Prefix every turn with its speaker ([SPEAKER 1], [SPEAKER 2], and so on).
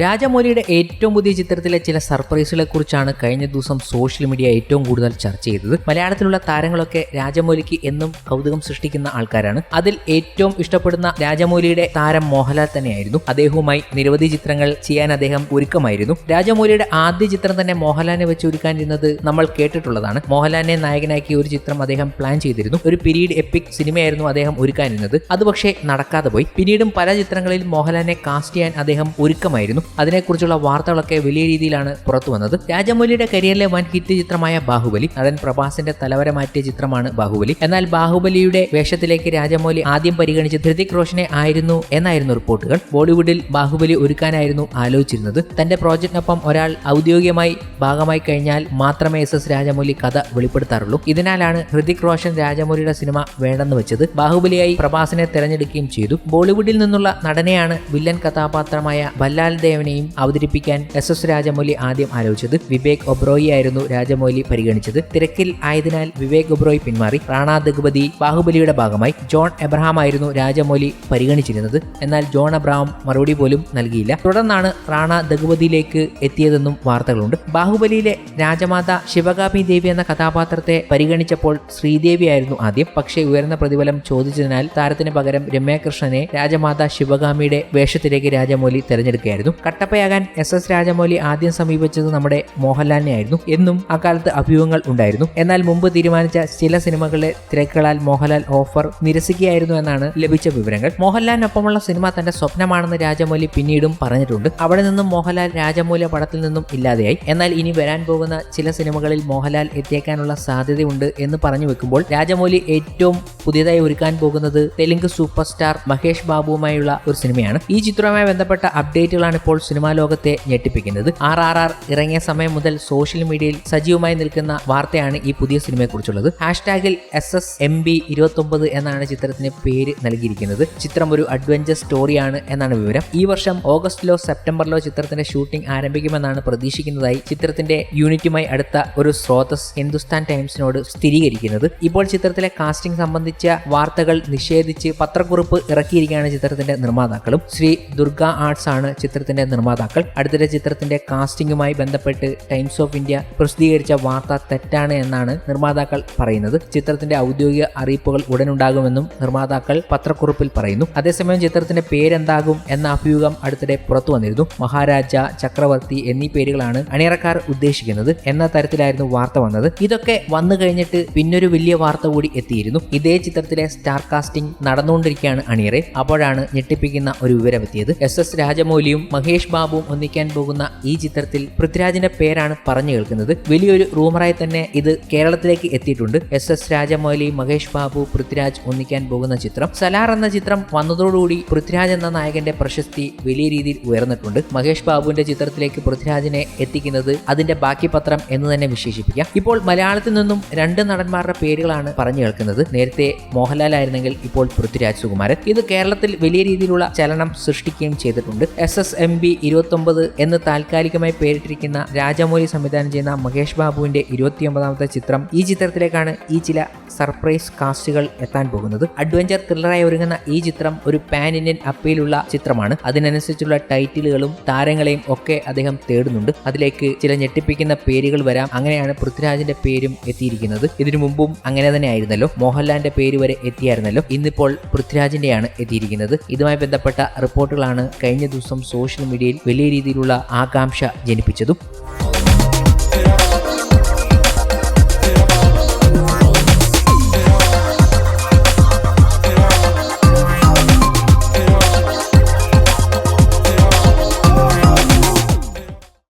[SPEAKER 1] രാജമൗലിയുടെ ഏറ്റവും പുതിയ ചിത്രത്തിലെ ചില സർപ്രൈസുകളെ കുറിച്ചാണ് കഴിഞ്ഞ ദിവസം സോഷ്യൽ മീഡിയ ഏറ്റവും കൂടുതൽ ചർച്ച ചെയ്തത്. മലയാളത്തിലുള്ള താരങ്ങളൊക്കെ രാജമൗലിക്ക് എന്നും കൗതുകം സൃഷ്ടിക്കുന്ന ആൾക്കാരാണ്. അതിൽ ഏറ്റവും ഇഷ്ടപ്പെടുന്ന രാജമൗലിയുടെ താരം മോഹൻലാൽ തന്നെയായിരുന്നു. അദ്ദേഹവുമായി നിരവധി ചിത്രങ്ങൾ ചെയ്യാൻ അദ്ദേഹം ഒരുക്കമായിരുന്നു. രാജമൗലിയുടെ ആദ്യ ചിത്രം തന്നെ മോഹൻലാലിനെ വെച്ച് ഒരുക്കാനിരുന്നത് നമ്മൾ കേട്ടിട്ടുള്ളതാണ്. മോഹൻലാലിനെ നായകനാക്കി ഒരു ചിത്രം അദ്ദേഹം പ്ലാൻ ചെയ്തിരുന്നു. ഒരു പിരീഡ് എപ്പിക് സിനിമയായിരുന്നു അദ്ദേഹം ഒരുക്കാനിരുന്നത്. അത് പക്ഷേ നടക്കാതെ പോയി. പിന്നീടും പല ചിത്രങ്ങളിൽ മോഹൻലാലിനെ കാസ്റ്റ് ചെയ്യാൻ അദ്ദേഹം ഒരുക്കമായിരുന്നു. അതിനെക്കുറിച്ചുള്ള വാർത്തകളൊക്കെ വലിയ രീതിയിലാണ് പുറത്തു വന്നത്. രാജമൗലിയുടെ കരിയറിലെ വൻ ഹിറ്റ് ചിത്രമായ ബാഹുബലി നടൻ പ്രഭാസിന്റെ തലവര മാറ്റിയ ചിത്രമാണ് ബാഹുബലി. എന്നാൽ ബാഹുബലിയുടെ വേഷത്തിലേക്ക് രാജമൗലി ആദ്യം പരിഗണിച്ച് ഹൃതിക് റോഷനെ ആയിരുന്നു എന്നായിരുന്നു റിപ്പോർട്ടുകൾ. ബോളിവുഡിൽ ബാഹുബലി ഒരുക്കാനായിരുന്നു ആലോചിച്ചിരുന്നത്. തന്റെ പ്രോജക്റ്റിനൊപ്പം ഒരാൾ ഔദ്യോഗികമായി ഭാഗമായി കഴിഞ്ഞാൽ മാത്രമേ എസ് എസ് രാജമൗലി കഥ വെളിപ്പെടുത്താറുള്ളൂ. ഇതിനാലാണ് ഹൃതിക് റോഷൻ രാജമൗലിയുടെ സിനിമ വേണ്ടെന്ന് വെച്ചത്. ബാഹുബലിയായി പ്രഭാസിനെ തെരഞ്ഞെടുക്കുകയും ചെയ്തു. ബോളിവുഡിൽ നിന്നുള്ള നടനെയാണ് വില്ലൻ കഥാപാത്രമായ ബല്ലാൽ ദേവനെയും അവതരിപ്പിക്കാൻ എസ് എസ് രാജമൗലി ആദ്യം ആലോചിച്ചത് വിവേക് ഒബ്രോയി ആയിരുന്നു രാജമൗലി പരിഗണിച്ചത്. തിരക്കിൽ ആയതിനാൽ വിവേക് ഒബ്രോയി പിന്മാറി. റാണ ദഗുപതി ബാഹുബലിയുടെ ഭാഗമായി ജോൺ എബ്രഹാം ആയിരുന്നു രാജമൗലി പരിഗണിച്ചിരുന്നത്. എന്നാൽ ജോൺ എബ്രഹാം മറുപടി പോലും നൽകിയില്ല. തുടർന്നാണ് റാണ ദഗുപതിയിലേക്ക് എത്തിയതെന്നും വാർത്തകളുണ്ട്. ബാഹുബലിയിലെ രാജമാത ശിവകാമി ദേവി എന്ന കഥാപാത്രത്തെ പരിഗണിച്ചപ്പോൾ ശ്രീദേവി ആയിരുന്നു ആദ്യം. പക്ഷേ ഉയർന്ന പ്രതിഫലം ചോദിച്ചതിനാൽ താരത്തിന് പകരം രമ്യാകൃഷ്ണനെ രാജമാത ശിവകാമിയുടെ വേഷത്തിലേക്ക് രാജമൗലി തെരഞ്ഞെടുക്കുകയായിരുന്നു. കട്ടപ്പയാകാൻ എസ് എസ് രാജമൗലി ആദ്യം സമീപിച്ചത് നമ്മുടെ മോഹൻലാലിനെ ആയിരുന്നു എന്നും അക്കാലത്ത് അഭ്യൂഹങ്ങൾ ഉണ്ടായിരുന്നു. എന്നാൽ മുമ്പ് തീരുമാനിച്ച ചില സിനിമകളിലെ തിരക്കുകളാൽ മോഹൻലാൽ ഓഫർ നിരസിക്കുകയായിരുന്നു എന്നാണ് ലഭിച്ച വിവരങ്ങൾ. മോഹൻലാലിനൊപ്പമുള്ള സിനിമ തന്റെ സ്വപ്നമാണെന്ന് രാജമൗലി പിന്നീടും പറഞ്ഞിട്ടുണ്ട്. അവിടെ നിന്നും മോഹൻലാൽ രാജമൗലി പടത്തിൽ നിന്നും ഇല്ലാതെയായി. എന്നാൽ ഇനി വരാൻ പോകുന്ന ചില സിനിമകളിൽ മോഹൻലാൽ എത്തിയേക്കാനുള്ള സാധ്യതയുണ്ട് എന്ന് പറഞ്ഞു വെക്കുമ്പോൾ രാജമൗലി ഏറ്റവും പുതിയതായി ഒരുക്കാൻ പോകുന്നത് തെലുങ്ക് സൂപ്പർ സ്റ്റാർ മഹേഷ് ബാബുവുമായുള്ള ഒരു സിനിമയാണ്. ഈ ചിത്രവുമായി ബന്ധപ്പെട്ട അപ്ഡേറ്റുകളാണ് ഇപ്പോൾ സിനിമാ ലോകത്തെ ഞെട്ടിപ്പിക്കുന്നത്. ആർ ആർ ആർ ഇറങ്ങിയ സമയം മുതൽ സോഷ്യൽ മീഡിയയിൽ സജീവമായി നിൽക്കുന്ന വാർത്തയാണ് ഈ പുതിയ സിനിമയെക്കുറിച്ചുള്ളത്. ഹാഷ്ടാഗിൽ എസ് എസ് എം ബി ഇരുപത്തൊമ്പത് എന്നാണ് ചിത്രത്തിന് പേര് നൽകിയിരിക്കുന്നത്. ചിത്രം ഒരു അഡ്വഞ്ചർ സ്റ്റോറിയാണ് എന്നാണ് വിവരം. ഈ വർഷം ഓഗസ്റ്റിലോ സെപ്റ്റംബറിലോ ചിത്രത്തിന്റെ ഷൂട്ടിംഗ് ആരംഭിക്കുമെന്നാണ് പ്രതീക്ഷിക്കുന്നതായി ചിത്രത്തിന്റെ യൂണിറ്റുമായി അടുത്ത ഒരു സ്രോതസ് ഹിന്ദുസ്ഥാൻ ടൈംസിനോട് സ്ഥിരീകരിക്കുന്നത്. ഇപ്പോൾ ചിത്രത്തിലെ കാസ്റ്റിംഗ് സംബന്ധിച്ച വാർത്തകൾ നിഷേധിച്ച് പത്രക്കുറിപ്പ് ഇറക്കിയിരിക്കുകയാണ് ചിത്രത്തിന്റെ നിർമ്മാതാക്കളും. ശ്രീ ദുർഗ ആർട്സ് ആണ് ചിത്രത്തിന്റെ നിർമ്മാതാക്കൾ. അടുത്തിടെ ചിത്രത്തിന്റെ കാസ്റ്റിംഗുമായി ബന്ധപ്പെട്ട് ടൈംസ് ഓഫ് ഇന്ത്യ പ്രസിദ്ധീകരിച്ച വാർത്ത തെറ്റാണ് എന്നാണ് നിർമ്മാതാക്കൾ പറയുന്നത്. ചിത്രത്തിന്റെ ഔദ്യോഗിക അറിയിപ്പുകൾ ഉടനുണ്ടാകുമെന്നും നിർമ്മാതാക്കൾ പത്രക്കുറിപ്പിൽ പറയുന്നു. അതേസമയം ചിത്രത്തിന്റെ പേരെന്താകും എന്ന അഭ്യൂഹം അടുത്തിടെ പുറത്തു വന്നിരുന്നു. മഹാരാജ ചക്രവർത്തി എന്നീ പേരുകളാണ് അണിയറക്കാർ ഉദ്ദേശിക്കുന്നത് എന്ന തരത്തിലായിരുന്നു വാർത്ത വന്നത്. ഇതൊക്കെ വന്നു കഴിഞ്ഞിട്ട് പിന്നൊരു വലിയ വാർത്ത കൂടി എത്തിയിരുന്നു. ഇതേ ചിത്രത്തിലെ സ്റ്റാർ കാസ്റ്റിംഗ് നടന്നുകൊണ്ടിരിക്കുകയാണ് അണിയറെ. അപ്പോഴാണ് ഞെട്ടിപ്പിക്കുന്ന ഒരു വിവരമെത്തിയത്. എസ് എസ് രാജമൗലിയും മഹേഷ് ബാബുവും ഒന്നിക്കാൻ പോകുന്ന ഈ ചിത്രത്തിൽ പൃഥ്വിരാജിന്റെ പേരാണ് പറഞ്ഞു കേൾക്കുന്നത്. വലിയൊരു റൂമറായി തന്നെ ഇത് കേരളത്തിലേക്ക് എത്തിയിട്ടുണ്ട്. എസ് എസ് രാജമൗലി മഹേഷ് ബാബു പൃഥ്വിരാജ് ഒന്നിക്കാൻ പോകുന്ന ചിത്രം. സലാർ എന്ന ചിത്രം വന്നതോടുകൂടി പൃഥ്വിരാജ് എന്ന നായകന്റെ പ്രശസ്തി വലിയ രീതിയിൽ ഉയർന്നിട്ടുണ്ട്. മഹേഷ് ബാബുവിന്റെ ചിത്രത്തിലേക്ക് പൃഥ്വിരാജിനെ എത്തിക്കുന്നത് അതിന്റെ ബാക്കി പത്രം എന്ന് തന്നെ വിശേഷിപ്പിക്കാം. ഇപ്പോൾ മലയാളത്തിൽ നിന്നും രണ്ട് നടന്മാരുടെ പേരുകളാണ് പറഞ്ഞു കേൾക്കുന്നത്. നേരത്തെ മോഹൻലാൽ ആയിരുന്നെങ്കിൽ ഇപ്പോൾ പൃഥ്വിരാജ് സുകുമാരൻ. ഇത് കേരളത്തിൽ വലിയ രീതിയിലുള്ള ചലനം സൃഷ്ടിക്കുകയും ചെയ്തിട്ടുണ്ട്. എസ് എസ് എം ബി ഇരുപത്തൊമ്പത് എന്ന് താൽക്കാലികമായി പേരിട്ടിരിക്കുന്ന രാജമൗലി സംവിധാനം ചെയ്യുന്ന മഹേഷ് ബാബുവിന്റെ ഇരുപത്തിയൊമ്പതാമത്തെ ചിത്രം ഈ ചിത്രത്തിലേക്കാണ് ഈ ചില സർപ്രൈസ് കാസ്റ്റുകൾ എത്താൻ പോകുന്നത്. അഡ്വഞ്ചർ ത്രില്ലറായി ഒരുങ്ങുന്ന ഈ ചിത്രം ഒരു പാൻ ഇന്ത്യൻ അപ്പീലുള്ള ചിത്രമാണ്. അതിനനുസരിച്ചുള്ള ടൈറ്റിലുകളും താരങ്ങളെയും ഒക്കെ അദ്ദേഹം തേടുന്നുണ്ട്. അതിലേക്ക് ചില ഞെട്ടിപ്പിക്കുന്ന പേരുകൾ വരാം. അങ്ങനെയാണ് പൃഥ്വിരാജിന്റെ പേരും എത്തിയിരിക്കുന്നത്. ഇതിനു മുമ്പും അങ്ങനെ തന്നെ ആയിരുന്നല്ലോ. മോഹൻലാലിന്റെ പേര് വരെ എത്തിയായിരുന്നല്ലോ. ഇന്നിപ്പോൾ പൃഥ്വിരാജിന്റെയാണ് എത്തിയിരിക്കുന്നത്. ഇതുമായി ബന്ധപ്പെട്ട റിപ്പോർട്ടുകളാണ് കഴിഞ്ഞ ദിവസം സോഷ്യൽ മീഡിയയിൽ വലിയ രീതിയിലുള്ള ആകാംക്ഷ ജനിപ്പിച്ചതും.